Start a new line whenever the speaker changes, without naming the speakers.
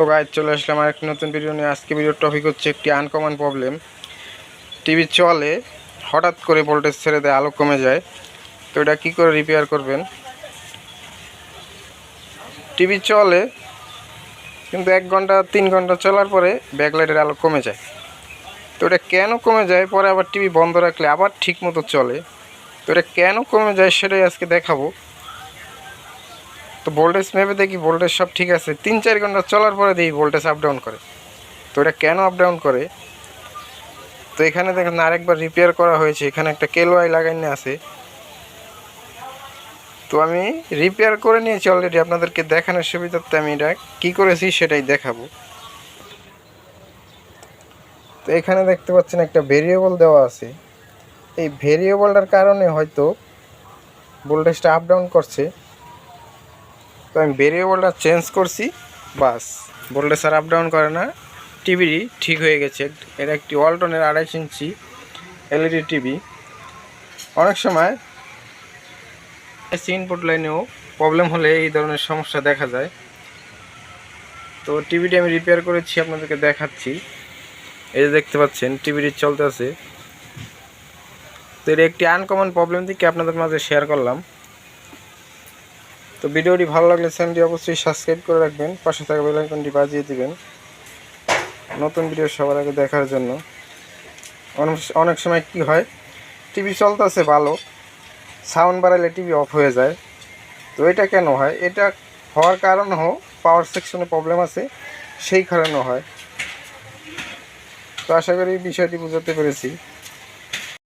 তো গাইজ চলে আসলাম আর একটি নতুন ভিডিও নিয়ে। আজকে ভিডিওর টপিক হচ্ছে একটি আনকমন প্রবলেম টিভি চলে, হঠাৎ করে ভোল্টেজ ছেড়ে দেয়, আলো কমে যায়। তো এটা কী করে রিপেয়ার করবেন? টিভি চলে, কিন্তু এক ঘণ্টা, তিন ঘণ্টা চলার পরে ব্যাকলাইটের আলো কমে যায়। তো এটা কেন কমে যায়? পরে আবার টিভি বন্ধ রাখলে আবার ঠিক মতো চলে। তো এটা কেন কমে যায় সেটাই আজকে দেখাবো। তো ভোল্টেজ মেপে দেখি ভোল্টেজ সব ঠিক আছে। তিন চার ঘণ্টা চলার পরে দেখি ভোল্টেজ আপ ডাউন করে। তো এটা কেন আপ ডাউন করে? তো এখানে দেখেন আরেকবার রিপেয়ার করা হয়েছে। এখানে একটা কেলোয়াই লাগাইনে আছে। তো আমি রিপেয়ার করে নিয়েছি অলরেডি আপনাদেরকে দেখানোর সুবিধার্থে আমি এটা কী করেছি সেটাই দেখাবো। তো এখানে দেখতে পাচ্ছেন একটা ভেরিয়েবল দেওয়া আছে। এই ভেরিয়েবলটার কারণে হয়তো ভোল্টেজটা আপ ডাউন করছে। তো আমি বেরিয়ে ভেরিয়েবলটা চেঞ্জ করছি, বাস। ভোল্টেজ স্যার আপ ডাউন করে না। টিভি ঠিক হয়ে গেছে। এটা একটি ওয়ালটনের আড়াইশ ইঞ্চি এলইডি টিভি অনেক সময় এসি ইনপুট লাইনেও প্রবলেম হলে এই ধরনের সমস্যা দেখা যায়। তো টিভিটি আমি রিপেয়ার করেছি, আপনাদেরকে দেখাচ্ছি। এই যে দেখতে পাচ্ছেন টিভিটি চলতে আছে। তো এটা একটি আনকমন প্রবলেম থেকে আপনাদের মাঝে শেয়ার করলাম। তো ভিডিওটি ভালো লাগলে চ্যানেলটি অবশ্যই সাবস্ক্রাইব করে রাখবেন, পাশে থাকা বেল আইকনটি বাজিয়ে দিবেন। নতুন ভিডিও সবার আগে দেখার জন্য। অনেক- সময় কি হয় টিভি চলতেছে ভালো সাউন্ড বাড়ালে টিভি অফ হয়ে যায়। তো এটা কেন হয়? এটা হওয়ার কারণ হোক পাওয়ার সেকশনে প্রবলেম আছে, সেই কারণে হয়। তো আশা করি বিষয়টি বুঝতে পেরেছি।